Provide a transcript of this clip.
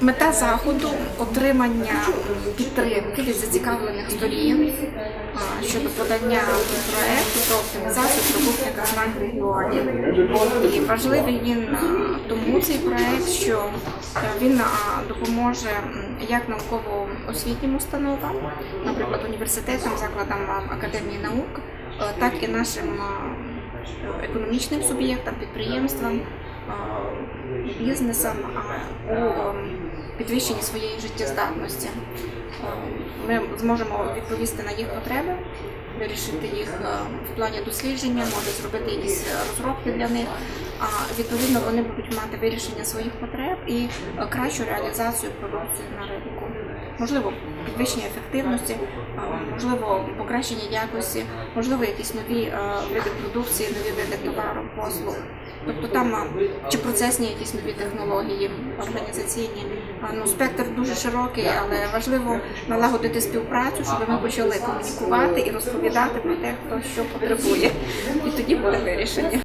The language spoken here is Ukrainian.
Мета заходу отримання підтримки від зацікавлених сторін щодо подання проекту про оптимізацію трикутника знань регіонів. І важливий він тому цей проект, що е, він допоможе як науково-освітнім установам, наприклад, університетам, закладам академії наук, е, так і нашим економічним суб'єктам, підприємствам, а, бізнесам а, у ем, підвищенні своєї життєздатності. Ем, Ми зможемо відповісти на їх потреби, вирішити їх е, в плані дослідження, може зробити якісь е, розробки для них. А відповідно вони будуть мати вирішення своїх потреб і е, кращу реалізацію продукції на ринку. Можливо, підвищення ефективності, можливо, покращення якості, можливо, якісь нові види продукції, нові види товару, послуг. Тобто там чи процесні якісь нові технології, організаційні. Ну, спектр дуже широкий, але важливо налагодити співпрацю, щоб ми почали комунікувати і розповідати про те, хто що потребує. І тоді буде вирішення.